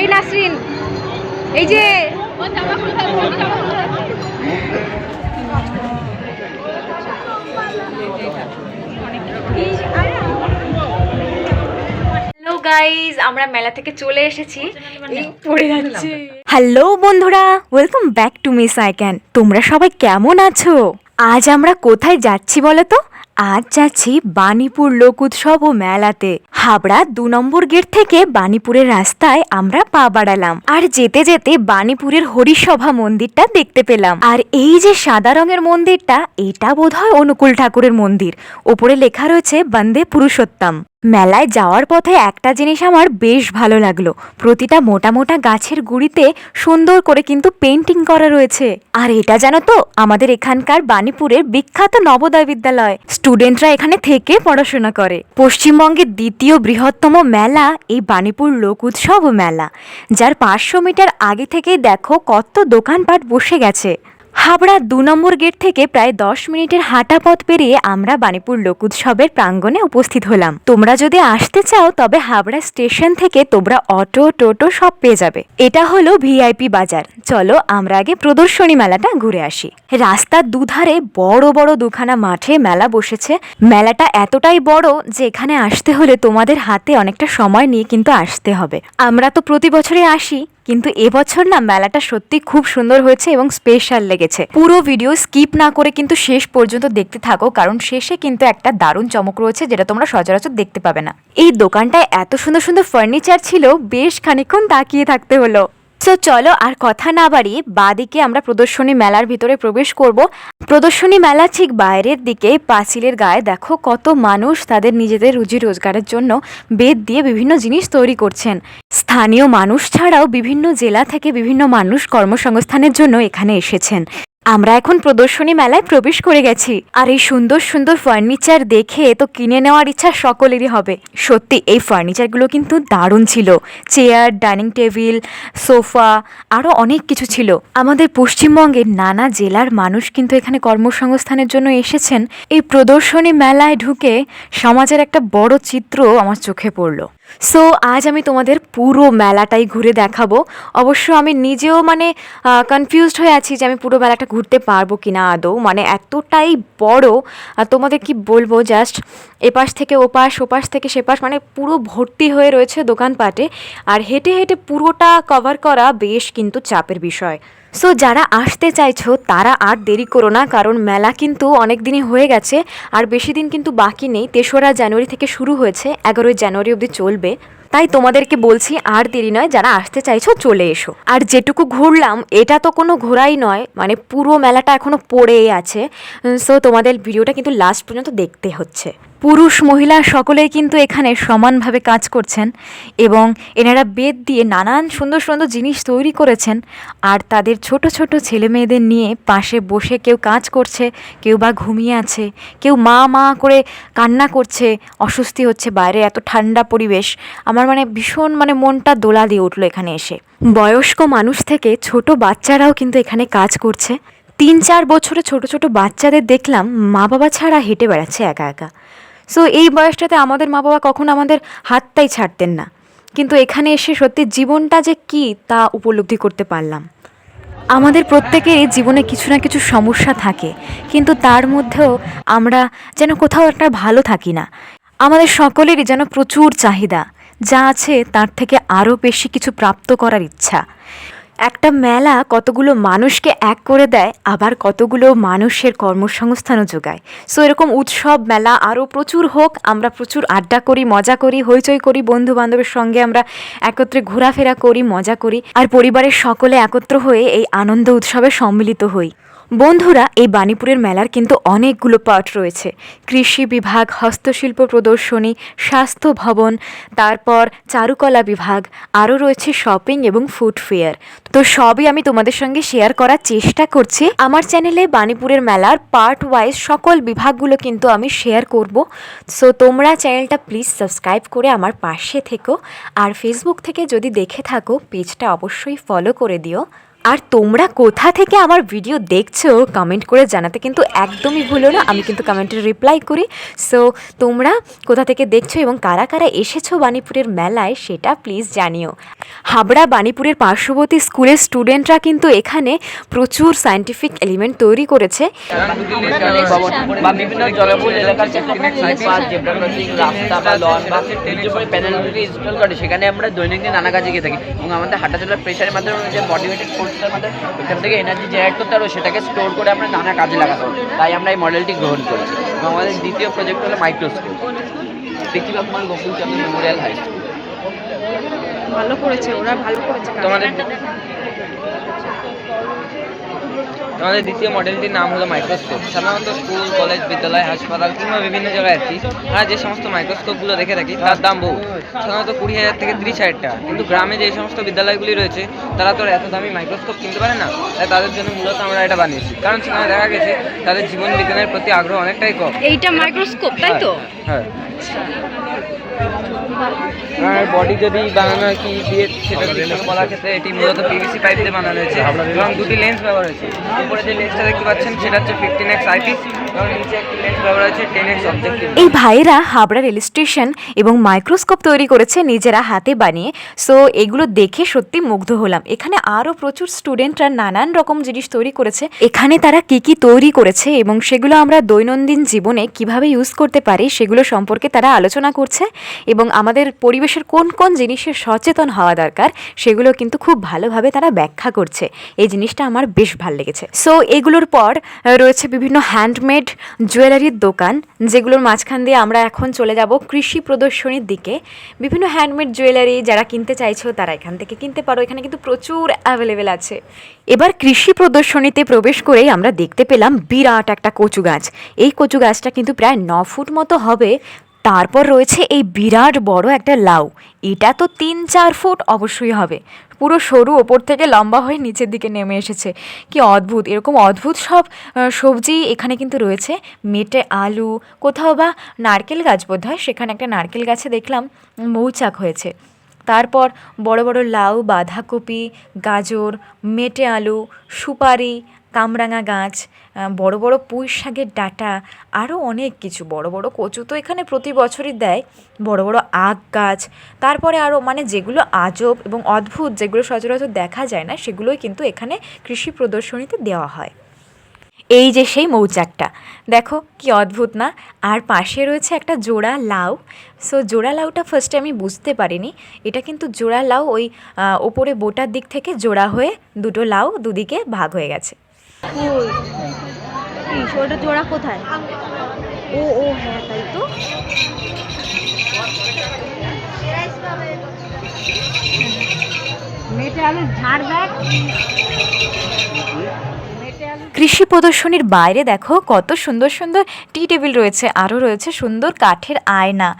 এই নাসরিন, এই যে আমরা মেলা থেকে চলে এসেছি। যাচ্ছে। হ্যালো বন্ধুরা welcome back to miss I can তোমরা সবাই কেমন আছো? আজ আমরা কোথায় যাচ্ছি বলো তো? আজ যাচ্ছি বাণীপুর লোক উৎসব ও মেলাতে। হাবড়া দু নম্বর গেট থেকে বাণীপুরের রাস্তায় আমরা পা বাড়ালাম। আর যেতে যেতে বাণীপুরের হরিসভা মন্দিরটা দেখতে পেলাম। আর এই যে সাদা রঙের মন্দিরটা, এটা বোধহয় অনুকূল ঠাকুরের মন্দির। ওপরে লেখা রয়েছে, বন্দে পুরুষোত্তম। মেলায় যাওয়ার পথে একটা জিনিস আমার বেশ ভালো লাগল। প্রতিটা মোটা মোটা গাছের গুড়িতে সুন্দর করে কিন্তু পেন্টিং করা রয়েছে। আর এটা জানো তো, আমাদের এখানকার বাণীপুরের বিখ্যাত নবোদয় বিদ্যালয় স্টুডেন্টরা এখানে থেকে পড়াশোনা করে। পশ্চিমবঙ্গের দ্বিতীয় বৃহত্তম মেলা এই বাণীপুর লোক উৎসব মেলা। যার পাঁচশো মিটার আগে থেকেই দেখো কত দোকানপাট বসে গেছে। হাবড়া দু নম্বর গেট থেকে প্রায় দশ মিনিটের হাঁটা পথ পেরিয়ে আমরা বাণীপুর লোক উৎসবের প্রাঙ্গণে উপস্থিত হলাম। তোমরা যদি আসতে চাও, তবে হাবড়া স্টেশন থেকে তোমরা অটো, টোটো সব পেয়ে যাবে। এটা হলো ভিআইপি বাজার। চলো আমরা আগে প্রদর্শনী মেলাটা ঘুরে আসি। রাস্তার দুধারে বড় বড় দুখানা মাঠে মেলা বসেছে। মেলাটা এতটাই বড় যে এখানে আসতে হলে তোমাদের হাতে অনেকটা সময় নিয়ে কিন্তু আসতে হবে। আমরা তো প্রতি বছরে আসি। কিন্তু এবছর না মেলাটা সত্যি খুব সুন্দর হয়েছে এবং স্পেশাল লেগেছে। পুরো ভিডিও স্কিপ না করে কিন্তু শেষ পর্যন্ত দেখতে থাকো, কারণ শেষে কিন্তু একটা দারুণ চমক রয়েছে যেটা তোমরা সচরাচর দেখতে পাবে না। এই দোকানটায় এত সুন্দর সুন্দর ফার্নিচার ছিল, বেশ খানিক্ষণ তাকিয়ে থাকতে হলো। তো চলো আর কথা না বাড়িয়ে বাদিকে আমরা প্রদর্শনী মেলার ভিতরে প্রবেশ করব। প্রদর্শনী মেলা ঠিক বাইরের দিকে, পাঁচিলের গায়ে দেখো কত মানুষ তাদের নিজেদের রুজি রোজগারের জন্য বেদ দিয়ে বিভিন্ন জিনিস তৈরি করছেন। স্থানীয় মানুষ ছাড়াও বিভিন্ন জেলা থেকে বিভিন্ন মানুষ কর্মসংস্থানের জন্য এখানে এসেছেন। আমরা এখন প্রদর্শনী মেলায় প্রবেশ করে গেছি। আর এই সুন্দর সুন্দর ফার্নিচার দেখে তো কিনে নেওয়ার ইচ্ছা সকলেরই হবে। সত্যি, এই ফার্নিচারগুলো কিন্তু দারুণ ছিল। চেয়ার ডাইনিং টেবিল সোফা আরও অনেক কিছু ছিল। আমাদের পশ্চিমবঙ্গের নানা জেলার মানুষ কিন্তু এখানে কর্মসংস্থানের জন্য এসেছেন। এই প্রদর্শনী মেলায় ঢুকে সমাজের একটা বড় চিত্র আমার চোখে পড়ল। সো আজ আমি তোমাদের পুরো মেলাটাই ঘুরে দেখাবো। অবশ্য আমি নিজেও মানে কনফিউজড হয়ে আছি যে আমি পুরো মেলাটা ঘুরতে পারব কি না আদৌ? মানে এতটাই বড়, আর তোমাদের কি বলব? জাস্ট এপাশ থেকে ওপাশ ওপাশ থেকে সেপাশ মানে পুরো ভর্তি হয়ে রয়েছে দোকানপাটে। আর হেঁটে হেঁটে পুরোটা কভার করা বেশ কিন্তু চাপের বিষয়। সো যারা আসতে চাইছো, তারা আর দেরি করো না, কারণ মেলা কিন্তু অনেক দিনই হয়ে গেছে, আর বেশি দিন কিন্তু বাকি নেই। তেসরা জানুয়ারি থেকে শুরু হয়েছে, এগারোই জানুয়ারি অবধি চলবে। তাই তোমাদেরকে বলছি, আর দেরি নয়, যারা আসতে চাইছো, চলে এসো। আর যেটুকু ঘুরলাম, এটা তো কোনো ঘোরাই নয় মানে পুরো মেলাটা এখনও পড়েই আছে। সো তোমাদের ভিডিওটা কিন্তু লাস্ট পর্যন্ত দেখতে হচ্ছে। পুরুষ মহিলা সকলেই কিন্তু এখানে সমানভাবে কাজ করছেন এবং এনারা বেদ দিয়ে নানান সুন্দর সুন্দর জিনিস তৈরি করেছেন। আর তাদের ছোট ছোট ছেলে মেয়েদের নিয়ে পাশে বসে কেউ কাজ করছে, কেউ বা ঘুমিয়ে আছে, কেউ মা মা করে কান্না করছে, অস্বস্তি হচ্ছে, বাইরে এত ঠান্ডা পরিবেশ। আমার মানে ভীষণ মানে মনটা দোলা দিয়ে উঠল এখানে এসে। বয়স্ক মানুষ থেকে ছোট বাচ্চারাও কিন্তু এখানে কাজ করছে। তিন চার বছরে ছোট ছোট বাচ্চাদের দেখলাম মা বাবা ছাড়া হেঁটে বেড়াচ্ছে একা একা। সো এই বয়সটাতে আমাদের মা বাবা কখনো আমাদের হাতটাই ছাড়তেন না। কিন্তু এখানে এসে সত্যি জীবনটা যে কী, তা উপলব্ধি করতে পারলাম। আমাদের প্রত্যেকেরই জীবনে কিছু না কিছু সমস্যা থাকে, কিন্তু তার মধ্যেও আমরা যেন কোথাও একটা ভালো থাকি না। আমাদের সকলেরই যেন প্রচুর চাহিদা, যা আছে তার থেকে আরও বেশি কিছু প্রাপ্ত করার ইচ্ছা। একটা মেলা কতগুলো মানুষকে এক করে দেয়, আবার কতগুলো মানুষের কর্মসংস্থানও যোগায়। সো এরকম উৎসব, মেলা আরও প্রচুর হোক, আমরা প্রচুর আড্ডা করি, মজা করি, হইচই করি বন্ধু বান্ধবের সঙ্গে আমরা একত্রে ঘোরাফেরা করি, মজা করি, আর পরিবারের সকলে একত্র হয়ে এই আনন্দ উৎসবে সম্মিলিত হই। বন্ধুরা, এই বাণীপুরের মেলার কিন্তু অনেকগুলো পার্ট রয়েছে। কৃষি বিভাগ, হস্তশিল্প প্রদর্শনী, স্বাস্থ্য ভবন, তারপর চারুকলা বিভাগ, আরও রয়েছে শপিং এবং ফুড ফেয়ার। তো সবই আমি তোমাদের সঙ্গে শেয়ার করার চেষ্টা করছি। আমার চ্যানেলে বাণীপুরের মেলার পার্ট ওয়াইজ সকল বিভাগগুলো কিন্তু আমি শেয়ার করব। সো তোমরা চ্যানেলটা প্লিজ সাবস্ক্রাইব করে আমার পাশে থেকো। আর ফেসবুক থেকে যদি দেখে থাকো, পেজটা অবশ্যই ফলো করে দিও। আর তোমরা কোথা থেকে আমার ভিডিও দেখছ কমেন্ট করে জানাতে কিন্তু একদমই ভুলো না। আমি কিন্তু কমেন্টের রিপ্লাই করি। সো তোমরা কোথা থেকে দেখছ এবং কারা কারা এসেছ বাণীপুরের মেলায়, সেটা প্লিজ জানিও। হাবড়া বাণীপুরের পার্শ্ববর্তী স্কুলের স্টুডেন্টরা কিন্তু এখানে প্রচুর সায়েন্টিফিক এলিমেন্ট তৈরি করেছে। সেখানে আমরা দৈনন্দিন নানা কাজে গিয়ে থাকি। এবং আমাদের হাঁটা চলার প্রেশারের মাধ্যমে যে বডি ওয়েটের ফোর্সটার মধ্যে ওখান থেকে এনার্জি জেনারেট করতে পারব সেটাকে স্টোর করে আমরা নানা কাজে লাগাতে পারব তাই আমরা এই মডেলটি গ্রহণ করছি। এবং আমাদের দ্বিতীয় প্রজেক্ট হলো microscope Prithvi Kumar Gokul memorial high school ভালো করেছে ওরা ভালো করেছে। তোমাদের আমাদের দ্বিতীয় মডেলটির নাম হলো মাইক্রোস্কোপ সাধারণত স্কুল কলেজ বিদ্যালয় হাসপাতাল কিংবা বিভিন্ন জায়গায় আর আমরা যে সমস্ত মাইক্রোস্কোপগুলো দেখে থাকি তার দাম বহু। সাধারণত কুড়ি হাজার থেকে ত্রিশ হাজার টাকা। কিন্তু গ্রামে যে সমস্ত বিদ্যালয়গুলি রয়েছে তারা তো আর এত দামি মাইক্রোস্কোপ কিনতে পারে না। তাই তাদের জন্য মূলত আমরা এটা বানিয়েছি। কারণ সেখানে দেখা গেছে তাদের জীবন বিজ্ঞানের প্রতি আগ্রহ অনেকটাই কম। এইটা মাইক্রোস্কোপ তাই তো? হ্যাঁ। আর বডি যদি বানানো হয় কি দিয়ে সেটা করার ক্ষেত্রে এটি মূলত পিভিসি পাইপ দিয়ে বানানো হয়েছে। এবং দুটি লেন্স ব্যবহার হয়েছে। উপরে যে লেন্সটা দেখতে পাচ্ছেন, সেটা হচ্ছে ফিফটিন এক্স আইপিস এই ভাইয়েরা হাবড়া রেল স্টেশন এবং মাইক্রোস্কোপ তৈরি করেছে নিজেরা হাতে বানিয়ে। সো এগুলো দেখে সত্যি মুগ্ধ হলাম। এখানে আরও প্রচুর স্টুডেন্টরা নানান রকম জিনিস তৈরি করেছে। এখানে তারা কি কি তৈরি করেছে এবং সেগুলো আমরা দৈনন্দিন জীবনে কীভাবে ইউজ করতে পারি সেগুলো সম্পর্কে তারা আলোচনা করছে। এবং আমাদের পরিবেশের কোন কোন জিনিসের সচেতন হওয়া দরকার সেগুলো কিন্তু খুব ভালোভাবে তারা ব্যাখ্যা করছে। এই জিনিসটা আমার বেশ ভালো লেগেছে। সো এগুলোর পর রয়েছে বিভিন্ন হ্যান্ডমেড জুয়েলারির দোকান, যেগুলোর মাঝখান দিয়ে আমরা এখন চলে যাব কৃষি প্রদর্শনীর দিকে। বিভিন্ন হ্যান্ডমেড জুয়েলারি যারা কিনতে চাইছো তারা এখান থেকে কিনতে পারো। এখানে কিন্তু প্রচুর অ্যাভেলেবেল আছে। এবার কৃষি প্রদর্শনীতে প্রবেশ করেই আমরা দেখতে পেলাম বিরাট একটা কচু গাছ। এই কচু গাছটা কিন্তু প্রায় ন ফুট মতো হবে। তারপর রয়েছে এই বিরাট বড় একটা লাউ। এটা তো তিন চার ফুট অবশ্যই হবে। পুরো সরু ওপর থেকে লম্বা হয়ে নিচের দিকে নেমে এসেছে। কি অদ্ভুত! এরকম অদ্ভুত সব সবজি এখানে কিন্তু রয়েছে। মেটে আলু, কোথাও বা নারকেল গাছ বোধ হয় সেখানে একটা নারকেল গাছে দেখলাম মৌচাক হয়েছে। তারপর বড় বড় লাউ, বাঁধাকপি, গাজর, মেটে আলু, সুপারি কামরাঙা গাছ বড় বড় পুঁই শাকের ডাঁটা আরও অনেক কিছু। বড় বড় কচু তো এখানে প্রতি বছরই দেয়। বড় বড় আখ গাছ, তারপরে আরও মানে যেগুলো আজব এবং অদ্ভুত, যেগুলো সচরাচর দেখা যায় না, সেগুলোই কিন্তু এখানে কৃষি প্রদর্শনীতে দেওয়া হয়। এই যে সেই মৌচাকটা, দেখো কি অদ্ভুত না? আর পাশে রয়েছে একটা জোড়া লাউ। সো জোড়া লাউটা ফার্স্টে আমি বুঝতে পারিনি। এটা কিন্তু জোড়া লাউ ওই ওপরে বোটার দিক থেকে জোড়া হয়ে দুটো লাউ দুদিকে ভাগ হয়ে গেছে। এই শোলটা জোড়া কোথায়? ও ও হ্যাঁ তাই তো। মেয়েটা আলু ঝাড় দেখ। কৃষি প্রদর্শনীর বাইরে দেখো কত সুন্দর সুন্দর টি টেবিল রয়েছে আরও রয়েছে সুন্দর কাঠের আয়না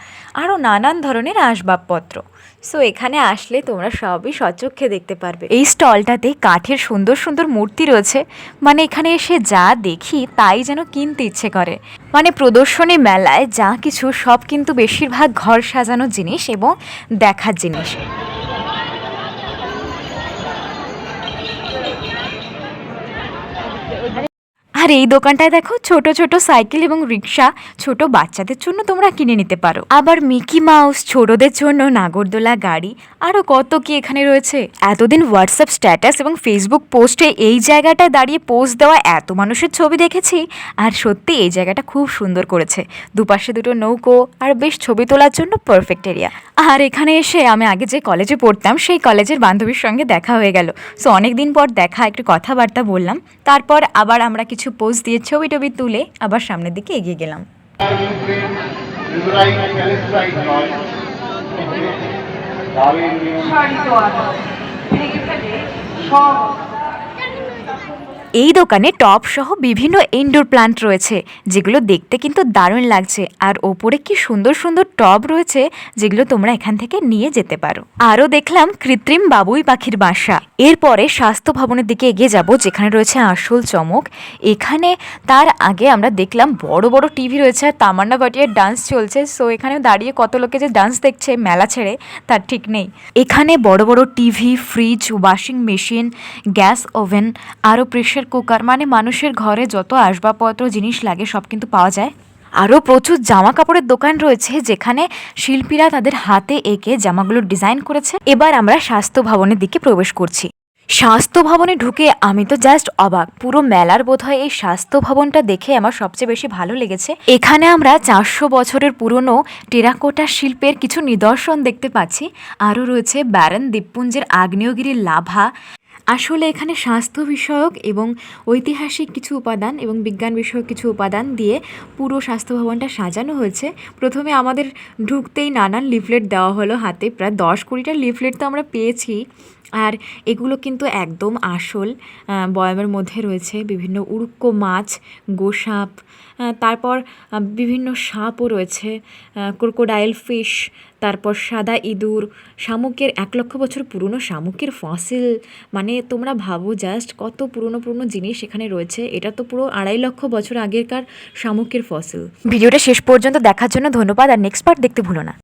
আরও নানান ধরনের আসবাবপত্র। সো এখানে আসলে তোমরা সবই সচক্ষে দেখতে পারবে। এই স্টলটাতে কাঠের সুন্দর সুন্দর মূর্তি রয়েছে মানে এখানে এসে যা দেখি তাই যেন কিনতে ইচ্ছে করে। মানে প্রদর্শনী মেলায় যা কিছু সব কিন্তু বেশিরভাগ ঘর সাজানোর জিনিস এবং দেখার জিনিস। আর এই দোকানটায় দেখো ছোট ছোট সাইকেল এবং রিক্সা, ছোট বাচ্চাদের জন্য তোমরা কিনে নিতে পারো। আবার মিকি মাউস, ছোটদের জন্য নাগরদোলা গাড়ি আরও কত কি এখানে রয়েছে। এতদিন হোয়াটসঅ্যাপ স্ট্যাটাস এবং ফেসবুক পোস্টে এই জায়গাটায় দাঁড়িয়ে পোস্ট দেওয়া এত মানুষের ছবি দেখেছি, আর সত্যি এই জায়গাটা খুব সুন্দর করেছে। দুপাশে দুটো নৌকো, আর বেশ ছবি তোলার জন্য পারফেক্ট এরিয়া আর এখানে এসে আমি আগে যে কলেজে পড়তাম, সেই কলেজের বান্ধবীর সঙ্গে দেখা হয়ে গেল। সো অনেক দিন পর দেখা, একটু কথাবার্তা বললাম। তারপর আবার আমরা কিছু পোস্ট দিয়ে ছবি টবি তুলে আবার সামনের দিকে এগিয়ে গেলাম। দাবির এই দোকানে টপ সহ বিভিন্ন ইনডোর প্লান্ট রয়েছে, যেগুলো দেখতে কিন্তু দারুণ লাগছে। আর ওপরে কি সুন্দর সুন্দর টব রয়েছে, যেগুলো তোমরা এখান থেকে নিয়ে যেতে পারো। আরও দেখলাম কৃত্রিম বাবুই পাখির বাসা। এরপরে স্বাস্থ্য ভবনের দিকে এগিয়ে যাব, যেখানে রয়েছে আসল চমক। এখানে তার আগে আমরা দেখলাম বড় বড় টিভি রয়েছে, আর তামান্না ভাটিয়ার ডান্স চলছে। সো এখানে দাঁড়িয়ে কত লোকে যে ডান্স দেখছে, মেলা ছেড়ে তার ঠিক নেই। এখানে বড় বড় TV fridge washing machine gas oven আরও প্রেশার কুকার মানে মানুষের ঘরে যত আসবাবপত্র, জিনিস লাগে, সব কিন্তু পাওয়া যায়। আরও প্রচুর জামা কাপড়ের দোকান রয়েছে, যেখানে শিল্পীরা তাদের হাতে এঁকে জামাগুলো ডিজাইন করেছে। এবার আমরা স্বাস্থ্য ভবনের দিকে প্রবেশ করছি। স্বাস্থ্য ভবনে ঢুকে আমি তো জাস্ট অবাক। পুরো মেলার বোধহয় এই স্বাস্থ্য ভবনটা দেখে আমার সবচেয়ে বেশি ভালো লেগেছে। এখানে আমরা চারশো বছরের পুরনো টেরাকোটা শিল্পের কিছু নিদর্শন দেখতে পাচ্ছি। আরও রয়েছে ব্যারন দ্বীপপুঞ্জের আগ্নেয়গিরির লাভা। আসলে এখানে স্বাস্থ্য বিষয়ক এবং ঐতিহাসিক কিছু উপাদান এবং বিজ্ঞান বিষয়ক কিছু উপাদান দিয়ে পুরো স্বাস্থ্য ভবনটা সাজানো হয়েছে। প্রথমে আমাদের ঢুকতেই নানান লিফলেট দেওয়া হলো হাতে। প্রায় দশ কুড়িটা লিফলেট তো আমরা পেয়েছি। আর এগুলো কিন্তু একদম আসল বয়ামের মধ্যে রয়েছে বিভিন্ন উড়ুক্ক মাছ, গোসাপ তারপর বিভিন্ন সাপও রয়েছে ক্রোকোডাইল ফিশ তারপর সাদা ইঁদুর, শামুকের এক লক্ষ বছর পুরনো শামুকের ফসিল মানে তোমরা ভাবো জাস্ট কত পুরনো পুরনো জিনিস এখানে রয়েছে, এটা তো পুরো আড়াই লক্ষ বছর আগেরকার শামুকের ফসিল ভিডিওটা শেষ পর্যন্ত দেখার জন্য ধন্যবাদ, আর নেক্সট পার্ট দেখতে ভুলো না।